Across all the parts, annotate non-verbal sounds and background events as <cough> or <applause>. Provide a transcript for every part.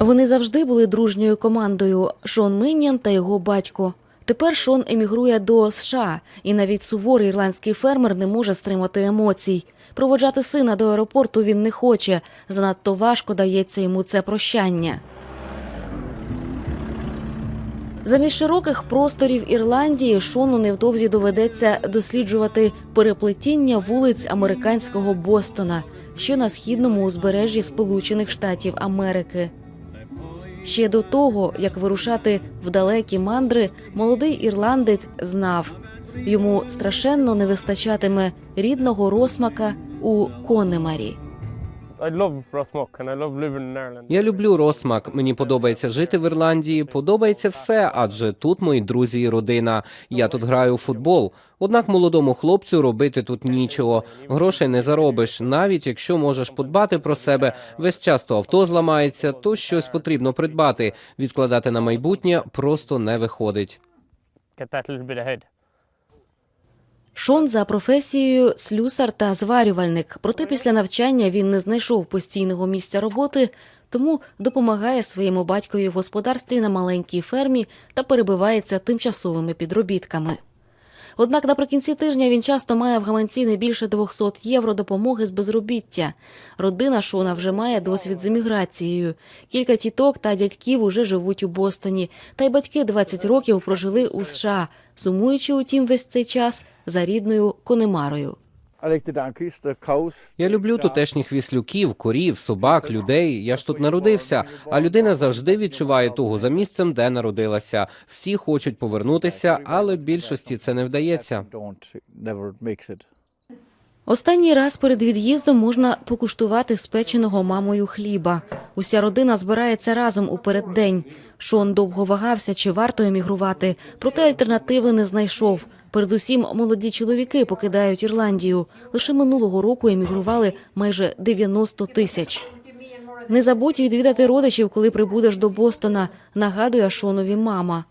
Вони завжди були дружньою командою Шон Миннян та його батько. Тепер Шон емігрує до США, і навіть суворий ірландський фермер не може стримати емоцій. Проводжати сина до аеропорту він не хоче. Занадто важко дається йому це прощання. Замість широких просторів Ірландії Шону невдовзі доведеться досліджувати переплетіння вулиць американського Бостона, що на східному узбережжі Сполучених Штатів Америки. Ще до того, як вирушати в далекі мандри, молодий ірландець знав йому страшенно не вистачатиме рідного розмака у Конемарі. Я люблю розсмак. Мені подобається жити в Ірландії. Подобається все, адже тут мої друзі і родина. Я тут граю у футбол. Однак молодому хлопцю робити тут нічого. Грошей не заробиш. Навіть якщо можеш подбати про себе, весь час то авто зламається, то щось потрібно придбати. Відкладати на майбутнє просто не виходить. Шон за професією слюсар та зварювальник. Проте після навчання він не знайшов постійного місця роботи, тому допомагає своєму батькові в господарстві на маленькій фермі та перебивається тимчасовими підробітками. Однак наприкінці тижня він часто має в гаманці не більше 200 євро допомоги з безробіття. Родина Шона вже має досвід з еміграцією. Кілька тіток та дядьків уже живуть у Бостоні, та й батьки 20 років прожили у США, сумуючи утім весь цей час за рідною Конемарою. Я люблю тутешніх віслюків, корів, собак, людей. Я ж тут народився. А людина завжди відчуває тугу за місцем, де народилася. Всі хочуть повернутися, але більшості це не вдається. Останній раз перед від'їздом можна покуштувати спеченого мамою хліба. Уся родина збирається разом у переддень. Шон довго вагався, чи варто емігрувати, проте альтернативи не знайшов. Передусім, молоді чоловіки покидають Ірландію. Лише минулого року емігрували майже 90 тисяч. Не забудь відвідати родичів, коли прибудеш до Бостона, нагадує Шонові мама.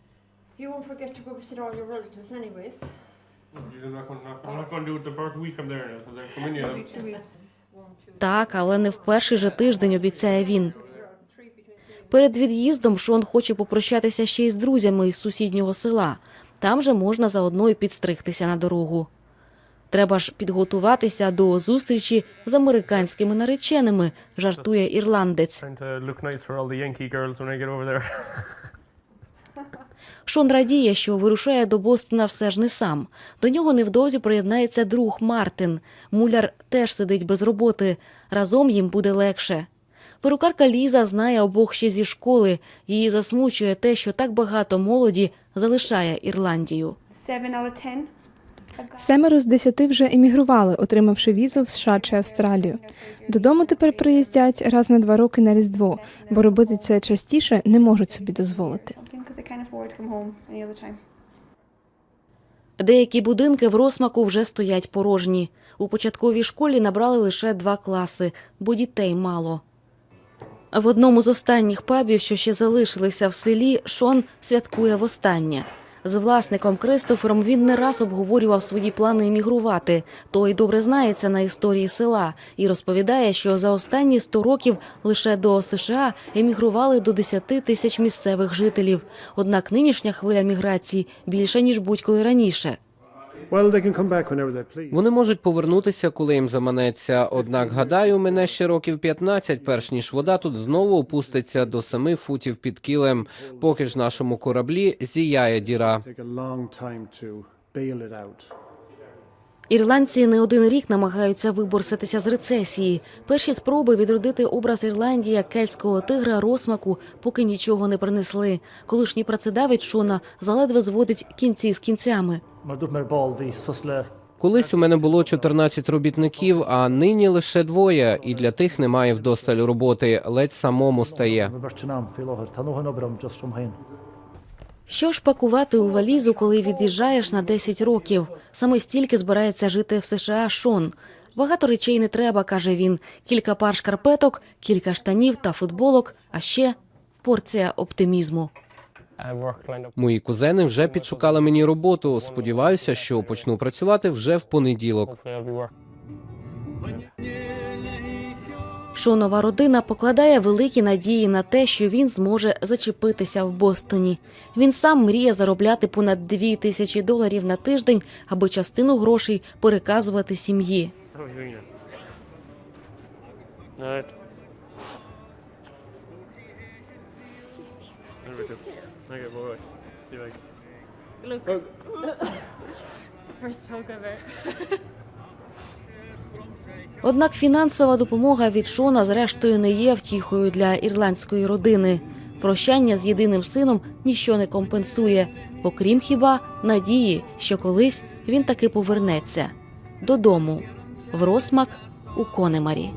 Так, але не в перший же тиждень, обіцяє він. Перед від'їздом Шон хоче попрощатися ще й з друзями із сусіднього села. Там же можна заодно і підстригтися на дорогу. Треба ж підготуватися до зустрічі з американськими нареченими, жартує ірландець. <laughs> Шон радіє, що вирушає до Бостона все ж не сам. До нього невдовзі приєднається друг Мартин. Муляр теж сидить без роботи. Разом їм буде легше. Перукарка Ліза знає обох ще зі школи. Її засмучує те, що так багато молоді залишає Ірландію. Семеро з десяти вже емігрували, отримавши візу в США чи Австралію. Додому тепер приїздять раз на два роки на Різдво, бо робити це частіше не можуть собі дозволити. Деякі будинки в розмаку вже стоять порожні. У початковій школі набрали лише два класи, бо дітей мало. В одному з останніх пабів, що ще залишилися в селі, Шон святкує востаннє. З власником Кристофером він не раз обговорював свої плани емігрувати. Той добре знається на історії села і розповідає, що за останні 100 років лише до США емігрували до 10 тисяч місцевих жителів. Однак нинішня хвиля міграції більша ніж будь-коли раніше. Вони можуть повернутися, коли їм заманеться. Однак, гадаю, мене ще років 15, перш ніж вода тут знову опуститься до 7 футів під кілем, поки ж нашому кораблі зіяє діра. Ірландці не один рік намагаються виборситися з рецесії. Перші спроби відродити образ Ірландії як кельтського тигра розмаку поки нічого не принесли. Колишній працедавець Шона заледве зводить кінці з кінцями. Колись у мене було 14 робітників, а нині лише двоє, і для тих немає вдосталь роботи, ледь самому стає. hain. Що ж пакувати у валізу, коли від'їжджаєш на 10 років? Саме стільки збирається жити в США Шон. Багато речей не треба, каже він. Кілька пар шкарпеток, кілька штанів та футболок, а ще порція оптимізму. Мої кузени вже підшукали мені роботу. Сподіваюся, що почну працювати вже в понеділок. Шонова родина покладає великі надії на те, що він зможе зачепитися в Бостоні. Він сам мріє заробляти понад дві тисячі доларів на тиждень, аби частину грошей переказувати сім'ї. How are you doing now? Alright. There we go. Okay, bye bye. <laughs> See. <laughs> Однак фінансова допомога від Шона зрештою не є втіхою для ірландської родини. Прощання з єдиним сином ніщо не компенсує, окрім хіба надії, що колись він таки повернеться додому в Росмак у Конемарі.